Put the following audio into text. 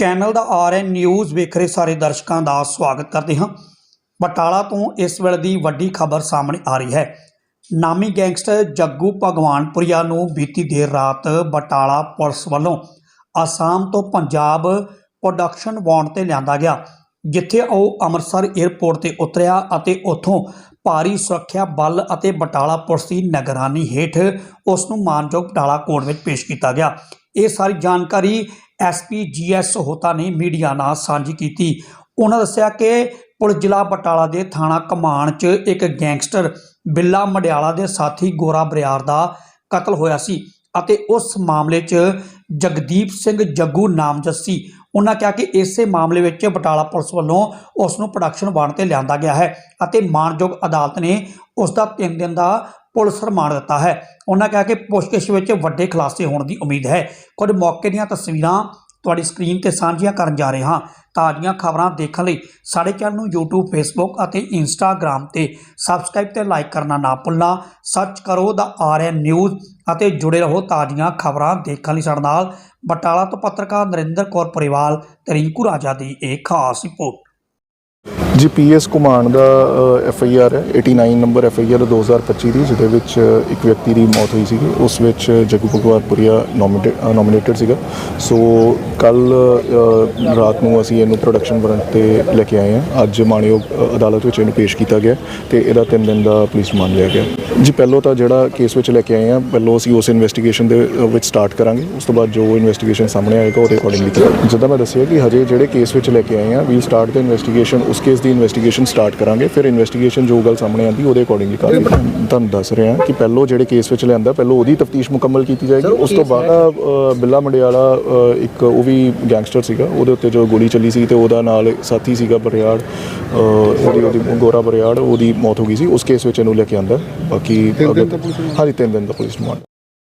Channel ਦਾ RN news ਵੇਖ ਰਹੇ ਸਾਰੇ ਦਰਸ਼ਕਾਂ ਦਾ ਸਵਾਗਤ ਕਰਦੇ ਹਾਂ। ਬਟਾਲਾ ਤੋਂ ਇਸ ਵੇਲੇ ਦੀ ਵੱਡੀ ਖਬਰ ਸਾਹਮਣੇ ਆ ਰਹੀ ਹੈ। ਨਾਮੀ ਗੈਂਗਸਟਰ ਜੱਗੂ ਭਗਵਾਨਪੁਰੀਆ ਨੂੰ ਬੀਤੀ ਦੇਰ ਰਾਤ ਬਟਾਲਾ ਪੁਲਿਸ ਵੱਲੋਂ ਆਸਾਮ ਤੋਂ ਪੰਜਾਬ ਪ੍ਰੋਡਕਸ਼ਨ ਵਾਰੰਟ ਤੇ ਲਿਆਂਦਾ ਗਿਆ, ਜਿੱਥੇ ਉਹ ਅੰਮ੍ਰਿਤਸਰ 에ਅਰਪੋਰਟ ਤੇ ਉਤਰਿਆ ਅਤੇ ਉੱਥੋਂ ਭਾਰੀ ਸੁਰੱਖਿਆ ਬਲ ਅਤੇ ਬਟਾਲਾ ਪੁਲਿਸ ਦੀ ਨਿਗਰਾਨੀ ਹੇਠ ਉਸ ਨੂੰ ਮਾਨਯੋਗ ਬਟਾਲਾ ਕੋਰਟ ਵਿੱਚ ਪੇਸ਼ ਕੀਤਾ ਗਿਆ। ਇਹ ਸਾਰੀ ਜਾਣਕਾਰੀ ਐਸਪੀ ਜੀਐਸ ਹੋਤਾ ਨੇ ਮੀਡੀਆ ਨਾਲ ਸਾਂਝੀ ਕੀਤੀ। ਉਹਨਾਂ ਦੱਸਿਆ ਕਿ ਪੁਲਿਸ ਜ਼ਿਲ੍ਹਾ ਬਟਾਲਾ ਦੇ ਥਾਣਾ ਕਮਾਨ 'ਚ ਇੱਕ ਗੈਂਗਸਟਰ ਬਿੱਲਾ ਮਡਿਆਲਾ ਦੇ ਸਾਥੀ ਗੋਰਾ ਬਰਿਆਰ ਦਾ ਕਤਲ ਹੋਇਆ ਸੀ ਅਤੇ ਉਸ ਮਾਮਲੇ 'ਚ ਜਗਦੀਪ ਸਿੰਘ ਜੱਗੂ ਨਾਮਜ਼ਦ ਸੀ ਉਹਨਾਂ ਕਿਹਾ ਕਿ ਇਸੇ ਮਾਮਲੇ ਵਿੱਚ ਬਟਾਲਾ ਪੁਲਿਸ ਵੱਲੋਂ ਉਸ ਨੂੰ ਪ੍ਰੋਡਕਸ਼ਨ ਵਾਰੰਟ ਤੇ ਲਿਆਂਦਾ ਗਿਆ ਹੈ ਅਤੇ ਮਾਨਯੋਗ ਅਦਾਲਤ ਨੇ ਉਸ ਦਾ 3 ਦਿਨ ਦਾ ਪੁਲਿਸ ਰਿਮਾਂਡ ਦਿੱਤਾ ਹੈ। ਉਹਨਾਂ ਕਿਹਾ ਕਿ ਪੁੱਛਗਿੱਛ ਵਿੱਚ ਵੱਡੇ ਖੁਲਾਸੇ ਹੋਣ ਦੀ ਉਮੀਦ ਹੈ। ਕੁਝ ਮੌਕੇ ਦੀਆਂ ਤਸਵੀਰਾਂ ਤੁਹਾਡੀ ਸਕਰੀਨ ਤੇ ਸਾਂਝੀਆਂ ਕਰਨ ਜਾ ਰਹੇ ਹਾਂ। ਤਾਜ਼ੀਆਂ ਖਬਰਾਂ ਦੇਖਣ ਲਈ ਸਾਡੇ ਚੈਨਲ ਨੂੰ YouTube, Facebook ਅਤੇ Instagram ਤੇ ਸਬਸਕ੍ਰਾਈਬ ਤੇ ਲਾਈਕ ਕਰਨਾ ਨਾ ਭੁੱਲਣਾ। ਸਰਚ ਕਰੋ ਦਾ ਆਰਐਨ ਨਿਊਜ਼ ਅਤੇ ਜੁੜੇ ਰਹੋ ਤਾਜ਼ੀਆਂ ਖਬਰਾਂ ਦੇਖਣ ਲਈ ਸਾਡੇ ਨਾਲ। ਬਟਾਲਾ ਤੋਂ ਪੱਤਰਕਾਰ ਨਰਿੰਦਰ ਕੌਰ ਪਰਿਵਾਲ ਤੇ ਰਿੰਕੂ ਰਾਜਾ ਦੀ ਇਹ ਖਾਸ ਰਿਪੋਰਟ। ਜੀ ਪੀਐਸ ਕੁਮਾਨ ਦਾ ਐਫ ਆਈ ਆਰ ਹੈ। 89 ਨੰਬਰ ਐਫ ਆਈ ਆਰ 2025 ਦੀ, ਜਿਹਦੇ ਵਿੱਚ ਇੱਕ ਵਿਅਕਤੀ ਦੀ ਮੌਤ ਹੋਈ ਸੀਗੀ। ਉਸ ਵਿੱਚ ਜੱਗੂ ਭਗਵਾਨਪੁਰੀਆ ਨੋਮੀਨੇਟਡ ਸੀਗਾ। ਸੋ ਕੱਲ ਰਾਤ ਨੂੰ ਅਸੀਂ ਇਹਨੂੰ ਪ੍ਰੋਡਕਸ਼ਨ ਵਾਰੰਟ ਤੇ ਲੈ ਕੇ ਆਏ ਹਾਂ। ਅੱਜ ਮਾਣਯੋਗ ਅਦਾਲਤ ਵਿੱਚ ਇਹਨੂੰ ਪੇਸ਼ ਕੀਤਾ ਗਿਆ ਤੇ ਇਹਦਾ 3 ਦਿਨ ਦਾ ਪੁਲਿਸ ਮਾਨ ਲਿਆ ਗਿਆ ਜੀ, ਪਹਿਲੋਂ ਤਾਂ ਜਿਹੜਾ ਕੇਸ ਵਿੱਚ ਲੈ ਕੇ ਆਏ ਹਾਂ, ਪਹਿਲੋਂ ਅਸੀਂ ਉਸ ਇਨਵੈਸਟੀਗੇਸ਼ਨ ਦੇ ਵਿੱਚ ਸਟਾਰਟ ਕਰਾਂਗੇ। ਉਸ ਤੋਂ ਬਾਅਦ ਜੋ ਇਨਵੈਸਟੀਗੇਸ਼ਨ ਸਾਹਮਣੇ ਆਏਗਾ, ਉਹਦੇ ਅਕੋਰਡਿੰਗਲੀ ਕਰਾਂਗੇ। ਜਿੱਦਾਂ ਮੈਂ ਦੱਸਿਆ ਕਿ ਹਜੇ ਜਿਹੜੇ ਕੇਸ ਵਿੱਚ ਲੈ ਕੇ ਆਏ ਹਾਂ ਵੀ ਸਟਾਰਟ ਦਾ ਇਨਵੈਸਟੀਗੇਸ਼ਨ ਉਸ ਕੇਸ ਦੀ ਇਨਵੈਸਟੀਗੇਸ਼ਨ ਸਟਾਰਟ ਕਰਾਂਗੇ ਫਿਰ ਇਨਵੈਸਟੀਗੇਸ਼ਨ ਜੋ ਗੱਲ ਸਾਹਮਣੇ ਆਂਦੀ ਉਹਦੇ ਅਕੋਰਡਿੰਗਲੀ ਕਰਾਂਗੇ ਤੁਹਾਨੂੰ ਦੱਸ ਰਿਹਾ ਕਿ ਪਹਿਲੋਂ ਜਿਹੜੇ ਕੇਸ ਵਿੱਚ ਲਿਆਂਦਾ ਪਹਿਲੋਂ ਉਹਦੀ ਤਫਤੀਸ਼ ਮੁਕੰਮਲ ਕੀਤੀ ਜਾਏਗੀ। ਉਸ ਤੋਂ ਬਾਅਦ ਬਿੱਲਾ ਮੰਡਿਆਲਾ ਇੱਕ ਉਹ ਵੀ ਗੈਂਗਸਟਰ ਸੀਗਾ ਉਹਦੇ ਉੱਤੇ ਜੋ ਗੋਲੀ ਚੱਲੀ ਸੀ ਤੇ ਉਹਦਾ ਨਾਲ ਸਾਥੀ ਸੀਗਾ ਬਰਿਆੜ ਉਹਦੀ ਉਹਦੀ ਗੋਰਾ ਬਰਿਆੜ ਉਹਦੀ ਮੌਤ ਹੋ ਗਈ ਸੀ। ਉਸ ਕੇਸ ਵਿੱਚ ਇਹਨੂੰ ਲੈ ਕੇ ਆਂਦਾ। ਬਾਕੀ ਹਾਂਜੀ ਤਿੰਨ ਦਿਨ ਦਾ ਪੁਲਿਸ ਰਿਮਾਂਡ